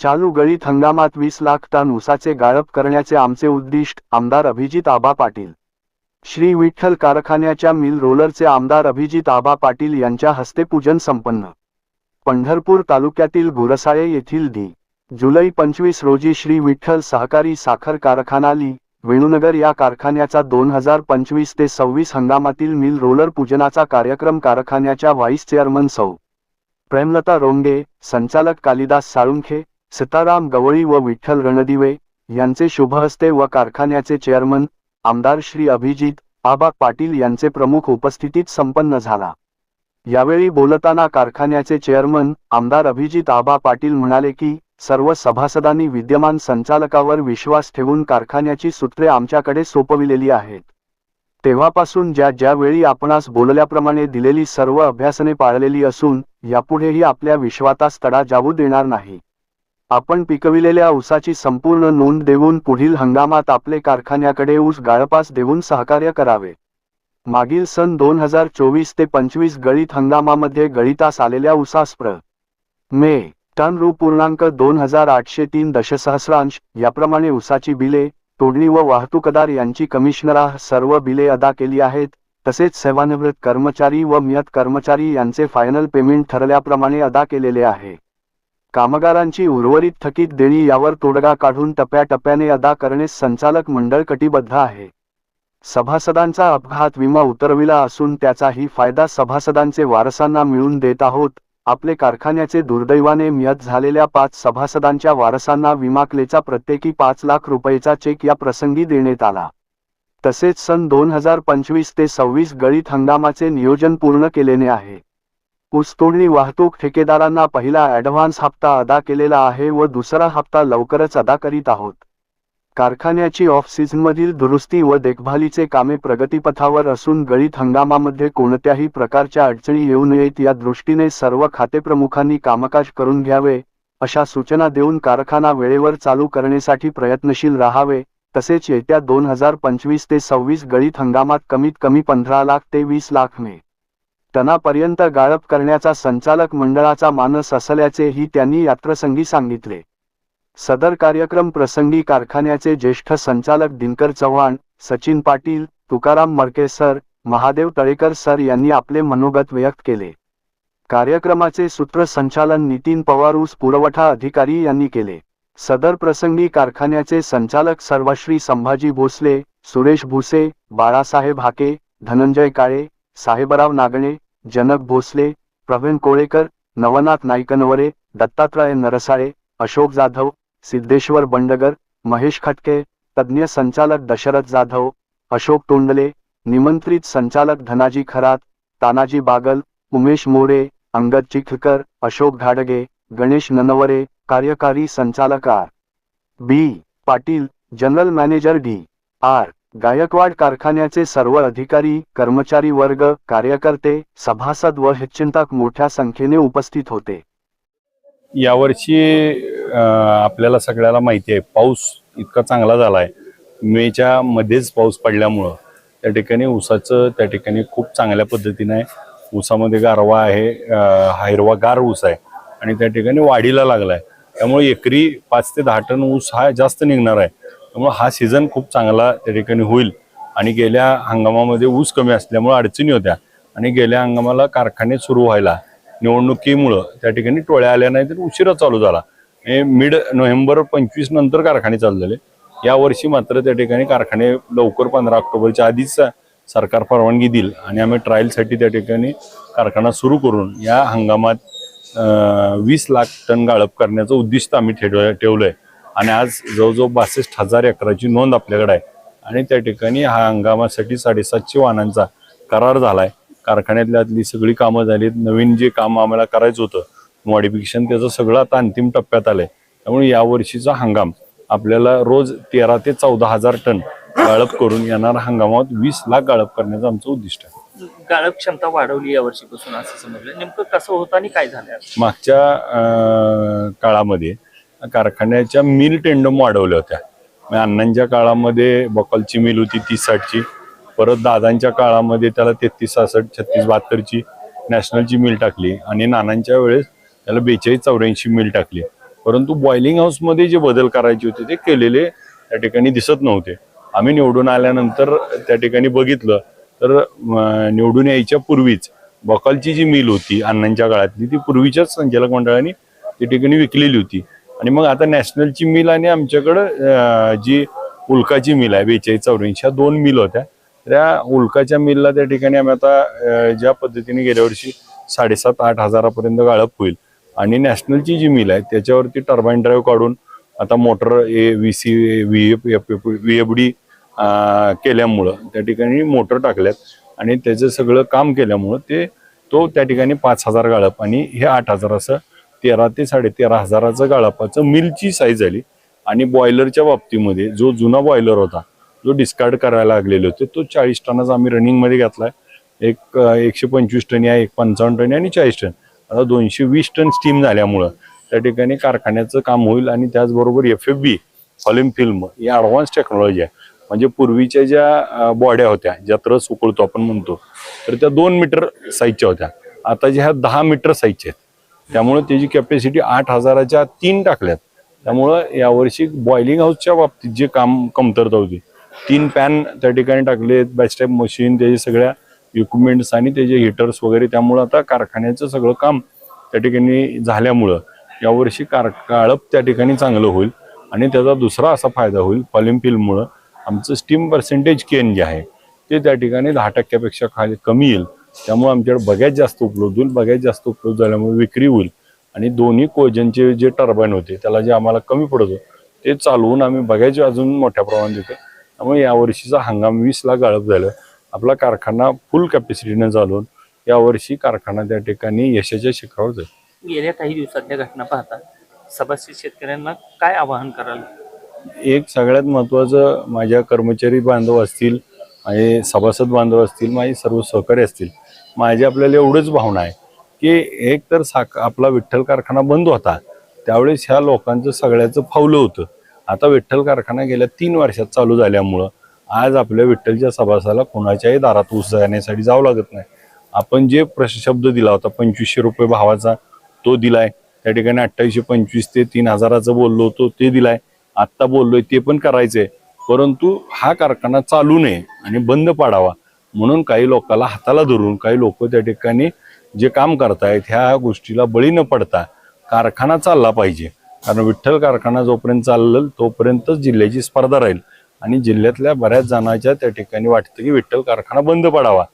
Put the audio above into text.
चालू गळीत हंगामात वीस लाख टन ऊसाचे गाळप करण्याचे आमचे उद्दिष्ट आमदार अभिजित आबा पाटील. श्री विठ्ठल कारखान्याच्या मिल रोलरचे आमदार अभिजित आबा पाटील यांच्या हस्ते पूजन संपन्न. पंढरपूर तालुक्यातील गुरसाळे येथील दी जुलै पंचवीस रोजी श्री विठ्ठल सहकारी साखर कारखाना ली वेणुनगर या कारखान्याचा दोन हजार पंचवीस ते सव्वीस हंगामातील मिल रोलर पूजनाचा कार्यक्रम कारखान्याच्या व्हाईस चेअरमन सौ. प्रेमलता रोंगे संचालक कालिदास साळुंखे सीताराम गवळी व विठ्ठल रणदिवे यांचे शुभहस्ते व कारखान्याचे चेअरमन आमदार श्री अभिजित आबा पाटील यांचे प्रमुख उपस्थितीत संपन्न झाला. यावेळी बोलताना कारखान्याचे चेअरमन आमदार अभिजित आबा पाटील म्हणाले की सर्व सभासदांनी विद्यमान संचालकावर विश्वास ठेवून कारखान्याची सूत्रे आमच्याकडे सोपविलेली आहेत. तेव्हापासून ज्या ज्यावेळी आपणास बोलल्याप्रमाणे दिलेली सर्व अभ्यासने पाळलेली असून यापुढेही आपल्या विश्वातास तडा जाऊ देणार नाही. आपण पिकविलेल्या ऊसाची संपूर्ण नोंद देऊन पुढील हंगामात आपले कारखान्याकडे ऊस गाळपास देऊन सहकार्य करावे. मागील सन दोन हजार चोवीस ते पंचवीस गळीत हंगामामध्ये गळीतास आलेल्या ऊसास प्र मे. टन रु. पूर्णांक दोन हजार आठशे तीन दशसहस्रांश याप्रमाणे ऊसाची बिले तोडणी व वाहतूकदार यांची कमिशनरा सर्व बिले अदा केली आहेत तसेच सेवानिवृत्त कर्मचारी व मियत कर्मचारी यांचे फायनल पेमेंट ठरल्याप्रमाणे अदा केलेले आहे. कामगारांची उर्वरित थकीत देणी यावर तोडगा काढून टप्प्याटप्प्याने अदा करणे संचालक मंडळ कटिबद्ध आहे. सभासदांचा अपघात विमा उतरविला असून त्याचाही फायदा सभासदांचे वारसांना मिळून देत आहोत. आपले कारखान्याचे दुर्दैवाने मियत झालेल्या पाच सभासदांच्या वारसांना विमाकलेचा प्रत्येकी पाच लाख रुपयेचा चेक या प्रसंगी देण्यात आला. तसेच सन दोन हजार पंचवीस ते सव्वीस गळीत हंगामाचे नियोजन पूर्ण केलेले आहे. ऊसतोडणी वाहतूक ठेकेदारांना पहिला ॲडव्हान्स हप्ता अदा केलेला आहे व दुसरा हप्ता लवकरच अदा करीत आहोत. कारखान्याची ऑफ सीझनमधील दुरुस्ती व देखभालीचे कामे प्रगतीपथावर असून गळीत हंगामामध्ये कोणत्याही प्रकारच्या अडचणी येऊ नयेत या दृष्टीने सर्व खातेप्रमुखांनी कामकाज करून घ्यावे अशा सूचना देऊन कारखाना वेळेवर चालू करण्यासाठी प्रयत्नशील राहावे तसेच येत्या दोन हजार पंचवीस ते सव्वीस गळीत हंगामात कमीत कमी पंधरा लाख ते वीस लाख मे टनापर्यंत गाळप करण्याचा संचालक मंडळाचा मानस असल्याचेही त्यांनी यात्रसंगी सांगितले. सदर कार्यक्रम प्रसंगी कारखान्याचे ज्येष्ठ संचालक दिनकर चव्हाण सचिन पाटील तुकाराम मडके सर महादेव तळेकर सर यांनी आपले मनोगत व्यक्त केले. कार्यक्रमाचे सूत्रसंचालन नितीन पवार ऊस पुरवठा अधिकारी यांनी केले. सदर प्रसंगी कारखान्याचे संचालक सर्वश्री संभाजी भोसले सुरेश भुसे बाळासाहेब हाके धनंजय काळे साहेबराव नागणे जनक भोसले प्रवीण कोळेकर नवनाथ नाईकनवरे दत्तात्रय नरसाळे अशोक जाधव सिद्धेश्वर बंडगर महेश खटके तज्ज्ञ संचालक दशरथ जाधव अशोक तोंडले निमंत्रित संचालक धनाजी खरात तानाजी बागल उमेश मोरे अंगद चिखलकर अशोक घाडगे गणेश ननवरे कार्यकारी संचालक R. B. Patil general manager D. R. Gaikwad कारखान्याचे सर्व अधिकारी कर्मचारी वर्ग कार्यकर्ते सभासद व हिचिंतक मोठ्या संख्येने उपस्थित होते. यावर्षी आपल्याला सगळ्याला माहिती आहे पाऊस इतका चांगला झाला आहे मेच्या मध्येच पाऊस पडल्यामुळं त्या ठिकाणी ऊसाचं त्या ठिकाणी खूप चांगल्या पद्धतीने आहे ऊसामध्ये गारवा आहे हिरवा गार ऊस आहे आणि त्या ठिकाणी वाढीला लागला आहे त्यामुळे एकरी पाच ते दहा टन ऊस हा जास्त निघणार आहे. त्यामुळे हा सीझन खूप चांगला त्या ठिकाणी होईल. आणि गेल्या हंगामामध्ये ऊस कमी असल्यामुळे अडचणी होत्या. आणि गेल्या हंगामाला कारखाने सुरू व्हायला निवडणुकीमुळं त्या ठिकाणी टोळ्या आल्या नाही तर उशिरा चालू झाला. हे मिड नोव्हेंबर पंचवीस नंतर कारखाने चालू झाले. यावर्षी मात्र त्या ठिकाणी कारखाने लवकर पंधरा ऑक्टोबरच्या आधीच सरकार परवानगी देईल आणि आम्ही ट्रायलसाठी त्या ठिकाणी कारखाना सुरू करून या हंगामात वीस लाख टन गाळप करण्याचं उद्दिष्ट आम्ही ठेव आहे आणि आज जवळजवळ बासष्ट हजार एकराची नोंद आपल्याकडे आहे. आणि त्या ठिकाणी हा हंगामासाठी साडेसातशे वाहनांचा करार झालाय. कारखान्यातली सगळी कामं झालीत. नवीन जे काम आम्हाला करायचं होतं मॉडिफिकेशन त्याचं सगळं आता अंतिम टप्प्यात आलंय. त्यामुळे यावर्षीचा हंगाम आपल्याला रोज तेरा ते चौदा हजार टन गाळप करून येणाऱ्या हंगामात वीस लाख गाळप करण्याचं आमचं उद्दिष्ट आहे. गाळप क्षमता वाढवली या वर्षीपासून असं समजलं. नेमकं कसं होतं आणि काय झालं? मागच्या काळामध्ये कारखान्याच्या मिल टेंडम वाढवल्या होत्या. म्हणजे अण्णांच्या काळामध्ये बकलची मिल होती तीस साठची परत दादांच्या काळामध्ये त्याला तेहतीस सहासष्ट छत्तीस बहात्तरची नॅशनलची मिल टाकली आणि नानांच्या वेळेस त्याला बेचाळीस चौऱ्याऐंशी मिल टाकली. परंतु बॉइलिंग हाऊसमध्ये जे बदल करायचे होते ते केलेले त्या ठिकाणी दिसत नव्हते. आम्ही निवडून आल्यानंतर त्या ठिकाणी बघितलं तर निवडून यायच्या पूर्वीच बकलची जी मिल होती अण्णांच्या काळातली ती पूर्वीच्याच संचालक मंडळाने त्या ठिकाणी विकलेली होती. आणि मग आता नॅशनलची मिल आणि आमच्याकडं जी उल्काची मिल आहे बेचाळीस चौऱ्याऐंशी ह्या दोन मिल होत्या. त्या उल्काच्या मिलला त्या ठिकाणी आम्ही आता ज्या पद्धतीने गेल्या वर्षी साडेसात आठ हजारापर्यंत गाळप होईल. आणि नॅशनलची जी मिल आहे त्याच्यावरती टर्बाईन ड्राईव्ह काढून आता motor A V C V F V F D केल्यामुळं त्या ठिकाणी मोटर टाकल्यात. आणि त्याचं सगळं काम केल्यामुळं ते तो त्या ठिकाणी पाच हजार गाळप आणि हे आठ हजार असं तेरा ते साडेतेरा हजाराचं गाळपाचं मिलची साईज झाली आणि बॉयलरच्या बाबतीमध्ये जो जुना बॉयलर होता जो डिस्कार्ड करायला लागलेले होते तो चाळीस टनाचा आम्ही रनिंगमध्ये घेतला आहे एक एकशे पंचवीस टन आहे एक पंचावन्न टन आणि चाळीस टन. आता दोनशे वीस टन स्टीम झाल्यामुळं त्या ठिकाणी कारखान्याचं काम होईल आणि त्याचबरोबर एफ एफ बी फॉलिम फिल्म ही ॲडव्हान्स टेक्नॉलॉजी आहे. म्हणजे पूर्वीच्या ज्या बॉड्या होत्या ज्या रस उकळतो आपण म्हणतो तर त्या दोन मीटर साईजच्या होत्या. आता ज्या ह्या दहा मीटर साईजच्या आहेत त्यामुळे त्याची कॅपॅसिटी आठ हजाराच्या तीन टाकल्यात. त्यामुळं यावर्षी बॉइलिंग हाऊसच्या बाबतीत जे काम कमतरता होती तीन पॅन त्या ठिकाणी टाकले बॅस्टॅप मशीन त्याचे सगळ्या इक्विपमेंट्स आणि त्याचे हिटर्स वगैरे त्यामुळं आता कारखान्याचं सगळं काम त्या ठिकाणी झाल्यामुळं यावर्षी कार काळप त्या ठिकाणी चांगलं होईल आणि त्याचा दुसरा असा फायदा होईल फॉलिम आमचं स्टीम पर्सेंटेज केन जे आहे ते त्या ठिकाणी दहा टक्क्यापेक्षा खाली कमी येईल. त्यामुळे आमच्याकडे बघायच जास्त उपलब्ध होईल बघायच जास्त उपलब्ध झाल्यामुळे विक्री होईल. आणि दोन्ही कोजनचे जे टर्बाईन होते त्याला जे आम्हाला कमी पडत ते चालवून आम्ही बघायचे अजून मोठ्या प्रमाणात देतो त्यामुळे यावर्षीचा हंगाम वीस लाख गाळप झालं. आपला कारखाना फुल कॅपॅसिटीने चालवून यावर्षी कारखाना त्या ठिकाणी यशाच्या शिखरावर जाईल. गेल्या काही दिवसातल्या घटना पाहता सभासद शेतकऱ्यांना काय आवाहन कराल? एक सगळ्यात महत्त्वाचं माझ्या कर्मचारी बांधव असतील माझे सभासद बांधव असतील माझे सर्व सहकारी असतील माझी आपल्याला एवढंच भावना आहे की एक तर साख आपला विठ्ठल कारखाना बंद होता. त्यावेळेस ह्या लोकांचं सगळ्याचं फावलं होतं. आता विठ्ठल कारखाना गेल्या तीन वर्षात चालू झाल्यामुळं आज आपल्या विठ्ठलच्या सभासाला कोणाच्याही दारात ऊस जाण्यासाठी जावं लागत नाही. आपण जे प्रश शब्द दिला होता पंचवीसशे रुपये भावाचा तो दिलाय. त्या ठिकाणी अठ्ठावीसशे पंचवीस ते तीन हजाराचं बोललो होतो ते दिलाय. आत्ता बोललोय ते पण करायचंय. परंतु हा कारखाना चालू नये आणि बंद पाडावा. म्हणून काही लोकांना हाताला धरून काही लोक त्या ठिकाणी जे काम करतायत ह्या गोष्टीला बळी न पडता कारखाना चालला पाहिजे. कारण विठ्ठल कारखाना जोपर्यंत चाललं तोपर्यंतच जिल्ह्याची स्पर्धा राहील. आणि जिल्ह्यातल्या बऱ्याच जणांच्या त्या ठिकाणी वाटतं की विठ्ठल कारखाना बंद पडावा.